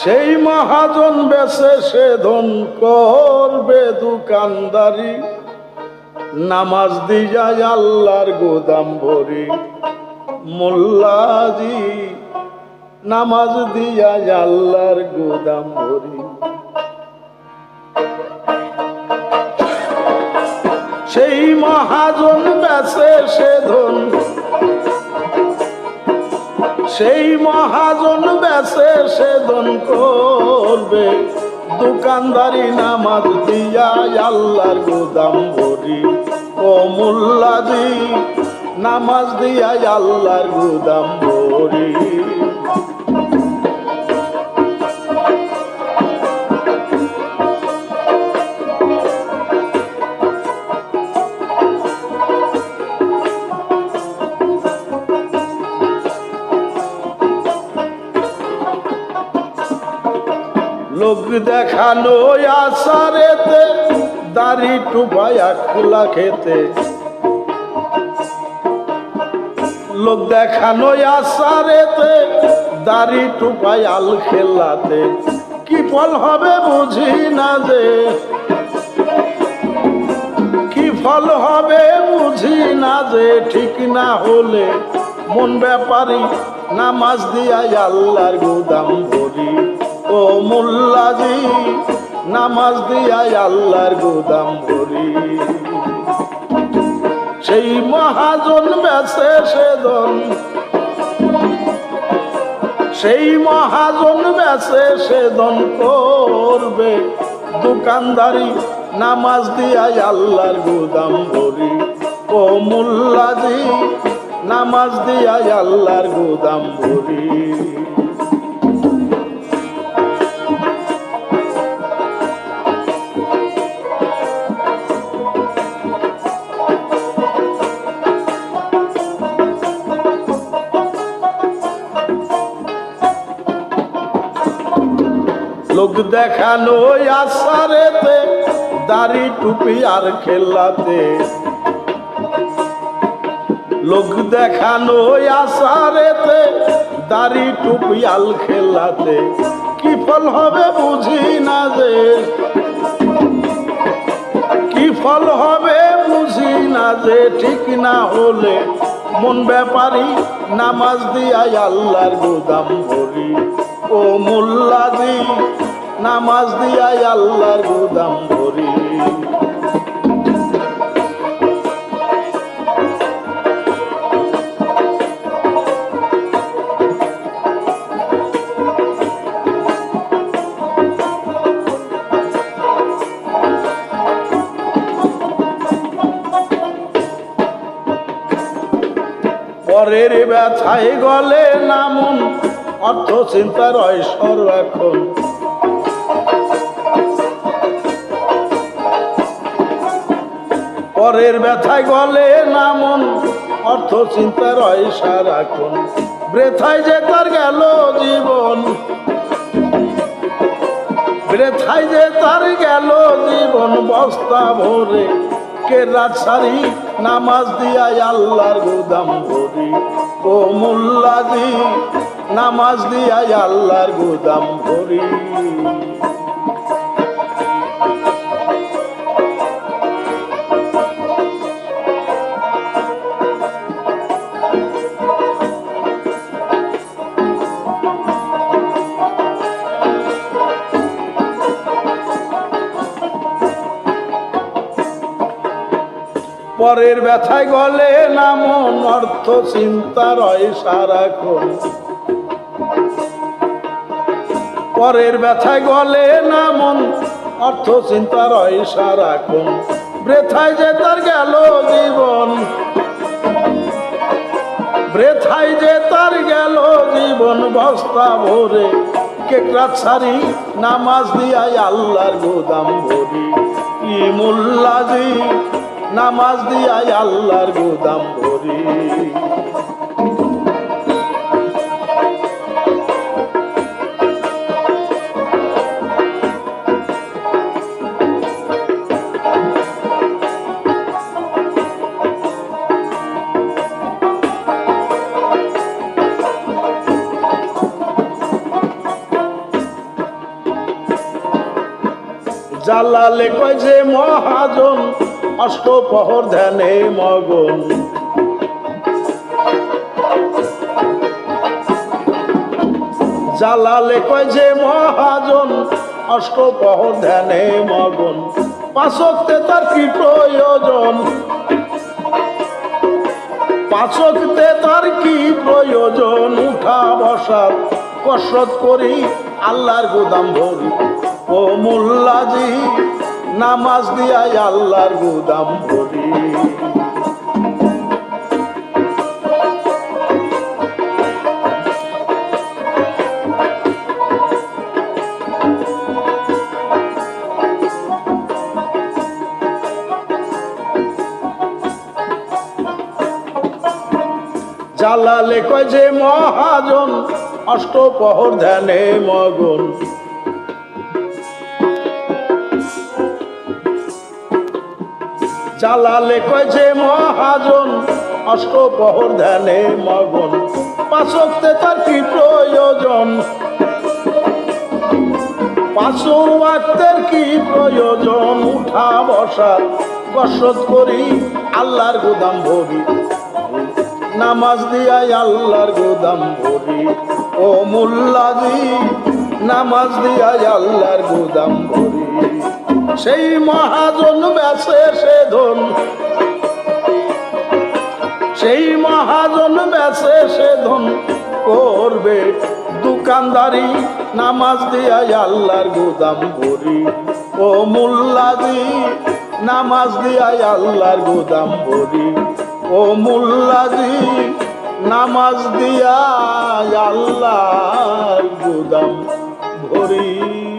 সেই মহাজন বেছে সে ধন করবে দোকানদারি। নামাজ দিয়া আল্লাহর গোদাম ভরি। মোল্লাজি, নামাজ দিয়া আল্লাহর গোদাম ভরি। সেই মহাজন বেছে সে ধন সেই মহাজন বেছে সে দন করবে। দোকানদারি নামাজ দিয়া আল্লাহর গোদাম ভরি। ও মোল্লাজি নামাজ দিয়া আল্লাহর গোদাম ভরি। লোক দেখানো আসারেতে দাড়ি টুপায়া খোলা খেতে। লোক দেখানো আসারেতে দাড়ি টুপাই আল খেলাতে। কি ফল হবে বুঝি না যে? কি ফল হবে বুঝি না যে? ঠিক না হলে মন ব্যাপারী, নামাজ দিয়া আল্লাহর গুদাম ভরি ও মোল্লাজি, নামাজ দিয়া আল্লাহর গুদাম ভরি। সেই মহাজন বেছে সেদন সেই মহাজন বেছে সেদন করবে দোকানদারি, নামাজ দিয়া আল্লাহর গুদাম ভরি। ও মোল্লাজি, নামাজ দিয়া আল্লাহর গুদাম ভরি। লোক দেখানো আসারেতে, দাড়ি টুপি আর খেলাতে। লোক দেখানো আসারেতে, দাড়ি টুপি আল খেলাতে। কি ফল হবে বুঝি না যে? কি ফল হবে বুঝি না যে? ঠিক না হলে মন ব্যাপারী, নামাজ দিয়া আল্লাহর গোদাম ভরি। ও মোল্লাজি নামাজ দিয়া আল্লাহর গোদাম ভরি পরের ব্যথায় গলে নামন অর্থ চিন্তার ঐশ্বর এখন। পরের ব্যথায় গলে নামন অর্থ চিন্তার ঐশ্বর এখন বৃথায় যে তার গেল জীবন, বৃথায় যে তার গেল জীবন, বস্তা ভরে কে রাজসারি নামাজ দিয়া আল্লাহর গুদাম ভরি। ও মোল্লাজি নামাজ দিয়া আল্লাহর গুদাম ভরি। পরের ব্যথায় গলে নামন অর্থ, চিন্তা, রয়, সারাক্ষণ। পরের ব্যথায় গলে নামন অর্থ, চিন্তা, রয়, সারাক্ষণ। বৃথায় যে তার গেল জীবন, বৃথায় যে তার গেল জীবন, বস্তা ভরে কেকরাত সারি, নামাজ দিয়াই আল্লাহর গোদাম ভরি। ই মোল্লাজি নামাজ দিয়াই আল্লাহর গুদাম ভরি। জালালে কয় যে মহাজন অষ্টপহর ধ্যানে মগন। জালালে কয় যে মহাজন অষ্টপহর ধ্যানে মগন। পাশকতে তার কি প্রয়োজন? পাচকতে তার কি প্রয়োজন? উঠা বসা, কসরত করি, আল্লাহর গুদাম ভরি। ও মোল্লাজি নামাজ দিয়াই আল্লাহর গুদাম ভরি জালালে কয় যে মহাজন অষ্টপহর ধ্যানে মগন। জালালে কয় যে মহাজন অষ্টপহর ধ্যানে মগন। পাশকতে তার কি প্রয়োজন? পাঁচো ওয়াক্তের কি প্রয়োজন? উঠা বসা কসরত করি আল্লাহর গুদাম ভরি। নামাজ দিয়াই আল্লাহর গোদাম ভরি। ও মুল্লাজি নামাজ দিয়াই আল্লাহর গোদাম ভরি। সেই মহাজন বেসে সে ধন। সেই মহাজন বেসে সে ধন করবে দোকানদারি, নামাজ দিয়াই আল্লাহর গোদাম ভরি। ও মুল্লাজি, নামাজ দিয়াই আল্লাহর গোদাম ভরি। ও মুল্লাজি, নামাজ দিয়া আল্লাহ গুদাম ভরি।